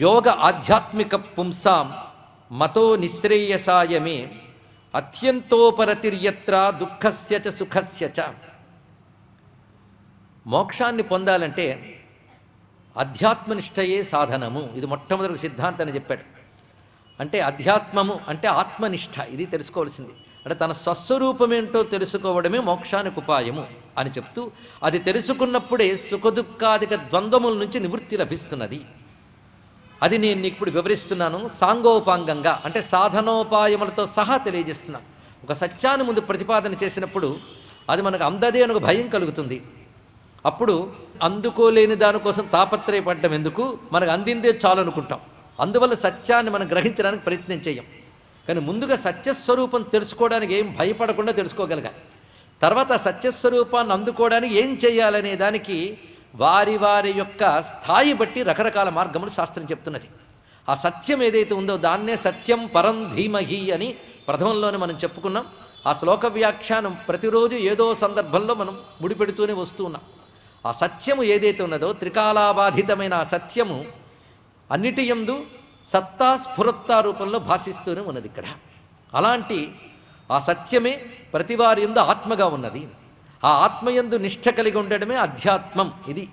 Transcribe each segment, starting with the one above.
యోగ ఆధ్యాత్మిక పుంసాం మతో నిశ్రేయసాయమే అత్యంతోపరతిర్యత్ర దుఃఖస్య చ సుఖస్య చ. మోక్షాన్ని పొందాలంటే అధ్యాత్మనిష్టయే సాధనము. ఇది మొట్టమొదటి సిద్ధాంతాన్ని చెప్పాడు. అంటే అధ్యాత్మము అంటే ఆత్మనిష్ట. ఇది తెలుసుకోవాల్సింది. అంటే తన స్వస్వరూపమేంటో తెలుసుకోవడమే మోక్షానికి ఉపాయము అని చెప్తూ అది తెలుసుకున్నప్పుడే సుఖదుఖాధిక ద్వంద్వముల నుంచి నివృత్తి లభిస్తున్నది. అది నేను నీకు ఇప్పుడు వివరిస్తున్నాను సాంగోపాంగంగా అంటే సాధనోపాయములతో సహా తెలియజేస్తున్నాను. ఒక సత్యాన్ని ముందు ప్రతిపాదన చేసినప్పుడు అది మనకు అందదే అని ఒక భయం కలుగుతుంది. అప్పుడు అందుకోలేని దానికోసం తాపత్రయపడ్డం ఎందుకు? మనకు అందిందే చాలు అనుకుంటాం. అందువల్ల సత్యాన్ని మనం గ్రహించడానికి ప్రయత్నం చేయం. కానీ ముందుగా సత్యస్వరూపం తెలుసుకోవడానికి ఏం భయపడకుండా తెలుసుకోగలగాలి. తర్వాత సత్యస్వరూపాన్ని అందుకోవడానికి ఏం చేయాలనే దానికి వారి వారి యొక్క స్థాయి బట్టి రకరకాల మార్గములు శాస్త్రం చెప్తున్నది. ఆ సత్యం ఏదైతే ఉందో దాన్నే సత్యం పరం ధీమహి అని ప్రథమంలోనే మనం చెప్పుకున్నాం. ఆ శ్లోక వ్యాఖ్యానం ప్రతిరోజు ఏదో సందర్భంలో మనం ముడిపెడుతూనే వస్తూ ఉన్నాం. ఆ సత్యము ఏదైతే ఉన్నదో త్రికాలాబాధితమైన ఆ సత్యము అన్నిటి యందు సత్తా స్ఫురత్తా రూపంలో భాషిస్తూనే ఉన్నది ఇక్కడ. అలాంటి ఆ సత్యమే ప్రతివారి ఎందు ఆత్మగా ఉన్నది. ఆ ఆత్మయందు నిష్ఠ కలిగి ఉండడమే అధ్యాత్మం. ఇది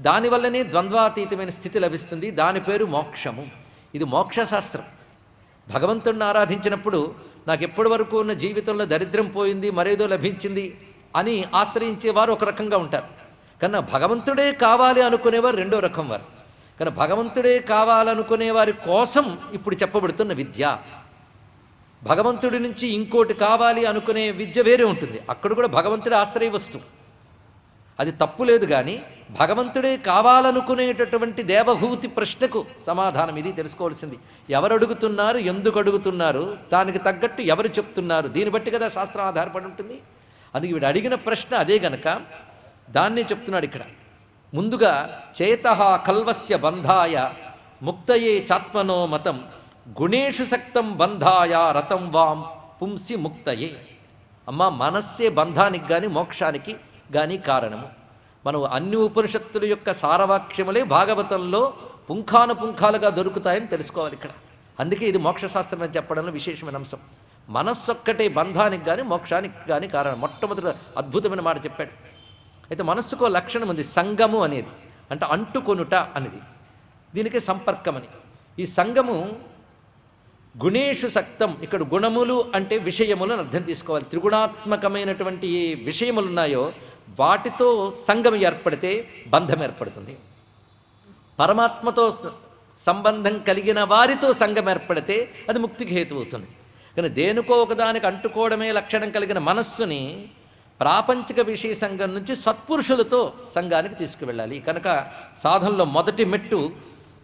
దానివల్లనే ద్వంద్వాతీతమైన స్థితి లభిస్తుంది. దాని పేరు మోక్షము. ఇది మోక్షశాస్త్రం. భగవంతుడిని ఆరాధించినప్పుడు నాకు ఎప్పటి వరకు ఉన్న జీవితంలో దరిద్రం పోయింది మరేదో లభించింది అని ఆశ్రయించేవారు ఒక రకంగా ఉంటారు. కన్నా భగవంతుడే కావాలి అనుకునేవారు రెండో రకం వారు. కానీ భగవంతుడే కావాలనుకునే వారి కోసం ఇప్పుడు చెప్పబడుతున్న విద్య. భగవంతుడి నుంచి ఇంకోటి కావాలి అనుకునే విద్య వేరే ఉంటుంది. అక్కడ కూడా భగవంతుడి ఆశ్రయ వస్తువు. అది తప్పు లేదు కానీ భగవంతుడే కావాలనుకునేటటువంటి దేవభూతి ప్రశ్నకు సమాధానం ఇది తెలుసుకోవాల్సింది. ఎవరు అడుగుతున్నారు ఎందుకు అడుగుతున్నారు దానికి తగ్గట్టు ఎవరు చెప్తున్నారు దీన్ని బట్టి కదా శాస్త్రం ఆధారపడి ఉంటుంది. అందుకే వీడు అడిగిన ప్రశ్న అదే గనక దాన్నే చెప్తున్నాడు ఇక్కడ. ముందుగా చేత కల్వస్య బంధాయ ముక్తయే చాత్మనో మతం గుణేషు సక్తం బంధాయ రతం వాం పుంసి ముక్తయే. అమ్మ మనస్సే బంధానికి కానీ మోక్షానికి కానీ కారణము. మనం అన్ని ఉపనిషత్తుల యొక్క సారవాక్యములే భాగవతంలో పుంఖానుపుంఖాలుగా దొరుకుతాయని తెలుసుకోవాలి ఇక్కడ. అందుకే ఇది మోక్షశాస్త్రం అని చెప్పడంలో విశేషమైన అంశం. మనస్సొక్కటే బంధానికి కానీ మోక్షానికి కానీ కారణం. మొట్టమొదటి అద్భుతమైన మాట చెప్పాడు. అయితే మనస్సుకో లక్షణం ఉంది సంగము అనేది. అంటే అంటుకొనుట అనేది. దీనికి సంపర్కం అని ఈ సంగము గుణేషు సక్తం. ఇక్కడ గుణములు అంటే విషయములు అర్థం తీసుకోవాలి. త్రిగుణాత్మకమైనటువంటి ఏ విషయములు ఉన్నాయో వాటితో సంగం ఏర్పడితే బంధం ఏర్పడుతుంది. పరమాత్మతో సంబంధం కలిగిన వారితో సంఘం ఏర్పడితే అది ముక్తికి హేతు అవుతుంది. కానీ దేనికో ఒకదానికి అంటుకోవడమే లక్షణం కలిగిన మనస్సుని ప్రాపంచిక విషయ సంఘం నుంచి సత్పురుషులతో సంఘానికి తీసుకువెళ్ళాలి. కనుక సాధనలో మొదటి మెట్టు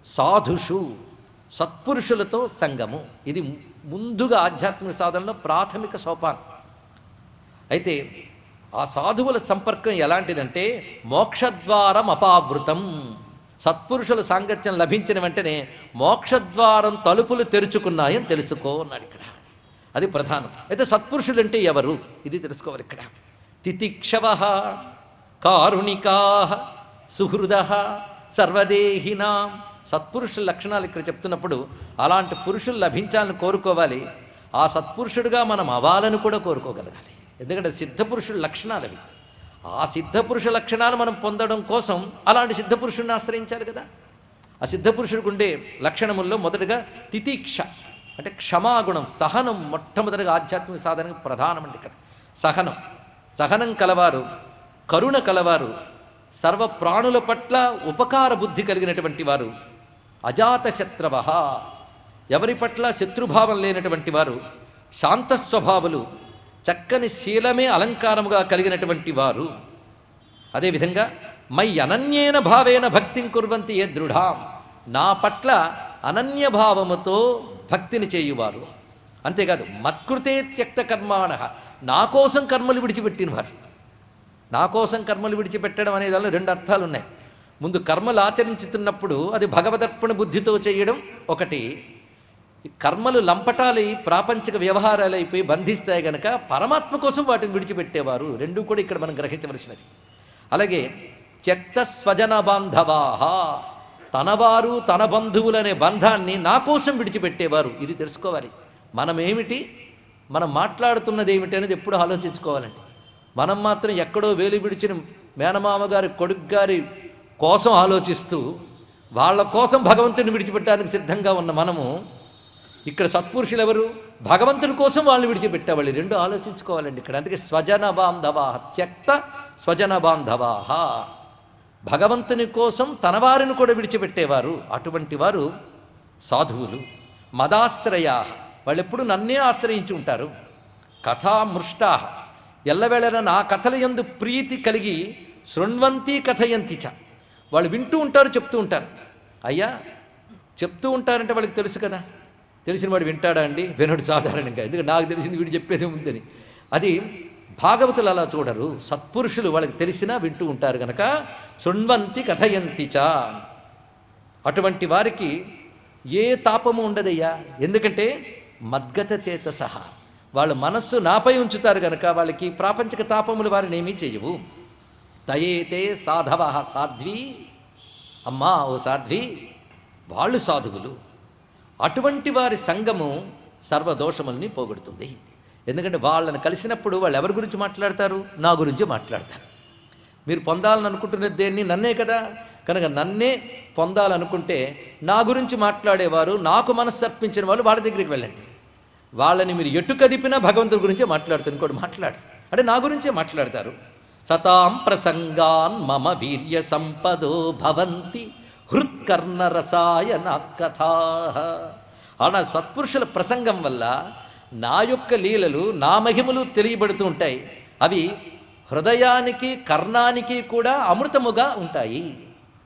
సాధుషు. సత్పురుషులతో సంఘము ఇది ముందుగా ఆధ్యాత్మిక సాధనలో ప్రాథమిక సోపానం. అయితే ఆ సాధువుల సంపర్కం ఎలాంటిదంటే మోక్షద్వారం అపావృతం. సత్పురుషుల సాంగత్యం లభించిన వెంటనే మోక్షద్వారం తలుపులు తెరుచుకున్నాయని తెలుసుకో అన్నాడు ఇక్కడ. అది ప్రధానం. అయితే సత్పురుషులు అంటే ఎవరు? ఇది తెలుసుకోవాలి ఇక్కడ. తితిక్షవ కారుణికా సుహృద సర్వదేహినాం సత్పురుషుల లక్షణాలు ఇక్కడ చెప్తున్నప్పుడు అలాంటి పురుషులు లభించాలని కోరుకోవాలి. ఆ సత్పురుషుడుగా మనం అవ్వాలని కూడా కోరుకోగలగాలి. ఎందుకంటే సిద్ధపురుషుల లక్షణాలు అవి. ఆ సిద్ధపురుష లక్షణాలు మనం పొందడం కోసం అలాంటి సిద్ధపురుషుడిని ఆశ్రయించాలి కదా. ఆ సిద్ధపురుషుడికి ఉండే లక్షణముల్లో మొదటగా తితీక్ష అంటే క్షమాగుణం సహనం మొట్టమొదటిగా ఆధ్యాత్మిక సాధనకు ప్రధానమండి ఇక్కడ. సహనం. సహనం కలవారు కరుణ కలవారు సర్వ ప్రాణుల పట్ల ఉపకార బుద్ధి కలిగినటువంటి వారు అజాతశత్రవ ఎవరి పట్ల శత్రుభావం లేనటువంటి వారు శాంతస్వభావులు చక్కని శీలమే అలంకారముగా కలిగినటువంటి వారు. అదేవిధంగా మై అనన్యేన భావేన భక్తిం కుర్వంతి ఏ దృఢాం. నా పట్ల అనన్య భావముతో భక్తిని చేయువారు. అంతేకాదు మత్కృతే త్యక్త కర్మాణ. నా కోసం కర్మలు విడిచిపెట్టినవారు. నా కోసం కర్మలు విడిచిపెట్టడం అనే దానిలో రెండు అర్థాలు ఉన్నాయి ముందు కర్మలు ఆచరించుతున్నప్పుడు అది భగవదర్పణ బుద్ధితో చేయడం ఒకటి. కర్మలు లంపటాలై ప్రాపంచిక వ్యవహారాలు అయిపోయి బంధిస్తాయి గనక పరమాత్మ కోసం వాటిని విడిచిపెట్టేవారు. రెండు కూడా ఇక్కడ మనం గ్రహించవలసినది. అలాగే త్యక్త స్వజన బాంధవాహ తనవారు తన బంధువులనే బంధాన్ని నా కోసం విడిచిపెట్టేవారు. ఇది తెలుసుకోవాలి. మనమేమిటి? మనం మాట్లాడుతున్నది ఏమిటి అనేది ఎప్పుడు ఆలోచించుకోవాలండి. మనం మాత్రం ఎక్కడో వేలు విడిచిన మేనమామ గారి కొడుకు గారి కోసం ఆలోచిస్తూ వాళ్ళ కోసం భగవంతుని విడిచిపెట్టడానికి సిద్ధంగా ఉన్న మనము ఇక్కడ సత్పురుషులు ఎవరు భగవంతుని కోసం వాళ్ళని విడిచిపెట్టేవాళ్ళు రెండు ఆలోచించుకోవాలండి ఇక్కడ. అందుకే స్వజన బాంధవా త్యక్త స్వజన బాంధవాహ భగవంతుని కోసం తన వారిని కూడా విడిచిపెట్టేవారు. అటువంటి వారు సాధువులు మదాశ్రయా వాళ్ళు ఎప్పుడు నన్నే ఆశ్రయించి ఉంటారు. కథామృష్టా ఎల్లవేళన నా కథల యందు ప్రీతి కలిగి శృణ్వంతి కథయంతి చ వాళ్ళు వింటూ ఉంటారు చెప్తూ ఉంటారు. అయ్యా చెప్తూ ఉంటారంటే వాళ్ళకి తెలుసు కదా. తెలిసిన వాడు వింటాడా అండి? వినడు సాధారణంగా. ఎందుకంటే నాకు తెలిసింది వీడు చెప్పేది ఉందని అది భాగవతులు అలా చూడరు. సత్పురుషులు వాళ్ళకి తెలిసినా వింటూ ఉంటారు గనక శృణ్వంతి కథయంతి చ. అటువంటి వారికి ఏ తాపము ఉండదయ్యా? ఎందుకంటే మద్గత చేత సహా వాళ్ళ మనస్సు నాపై ఉంచుతారు గనక వాళ్ళకి ప్రాపంచిక తాపములు వారిని ఏమీ చేయవు. తయేతే సాధవ సాధ్వి. అమ్మా ఓ సాధ్వి వాళ్ళు సాధువులు. అటువంటి వారి సంఘము సర్వదోషముల్ని పోగొడుతుంది. ఎందుకంటే వాళ్ళని కలిసినప్పుడు వాళ్ళు ఎవరి గురించి మాట్లాడతారు? నా గురించి మాట్లాడతారు. మీరు పొందాలని అనుకుంటున్న దేన్ని? నన్నే కదా. కనుక నన్నే పొందాలనుకుంటే నా గురించి మాట్లాడేవారు నాకు మనస్సు అర్పించిన వాళ్ళు వాళ్ళ దగ్గరికి వెళ్ళండి. వాళ్ళని మీరు ఎటు కదిపినా భగవంతుడి గురించే మాట్లాడుతుంది ఇంకోటి మాట్లాడు. అంటే నా గురించే మాట్లాడతారు. సతాం ప్రసంగాన్ మమ వీర్య సంపదో భవంతి హృత్కర్ణ రసాయన కథా. అన సత్పురుషుల ప్రసంగం వల్ల నా యొక్క లీలలు నా మహిమలు తెలియబడుతూ ఉంటాయి. అవి హృదయానికి కర్ణానికి కూడా అమృతముగా ఉంటాయి.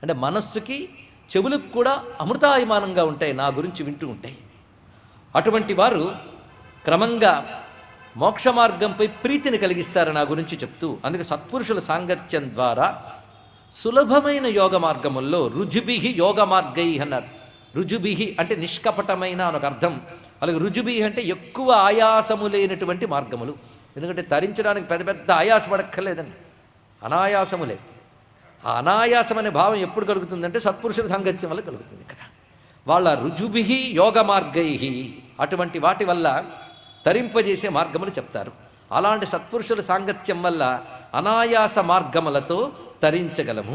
అంటే మనస్సుకి చెవులకు కూడా అమృతాయమానంగా ఉంటాయి. నా గురించి వింటూ ఉంటాయి. అటువంటి వారు క్రమంగా మోక్ష మార్గంపై ప్రీతిని కలిగిస్తారు నా గురించి చెప్తూ అందుకే సత్పురుషుల సాంగత్యం ద్వారా సులభమైన యోగ మార్గముల్లో రుజుబిహి యోగ మార్గై అన్నారు. రుజుబిహి అంటే నిష్కపటమైన అని ఒక అర్థం. అలాగే రుజుబిహి అంటే ఎక్కువ ఆయాసము లేనటువంటి మార్గములు. ఎందుకంటే తరించడానికి పెద్ద పెద్ద ఆయాసపడక్కర్లేదండి అనాయాసములే. ఆ అనాయాసం అనే భావం ఎప్పుడు కలుగుతుందంటే సత్పురుషుల సాంగత్యం వల్ల కలుగుతుంది ఇక్కడ. వాళ్ళ రుజుభిహి యోగ మార్గై అటువంటి వాటి వల్ల తరింపజేసే మార్గములు చెప్తారు. అలాంటి సత్పురుషుల సాంగత్యం వల్ల అనాయాస మార్గములతో తరించగలము.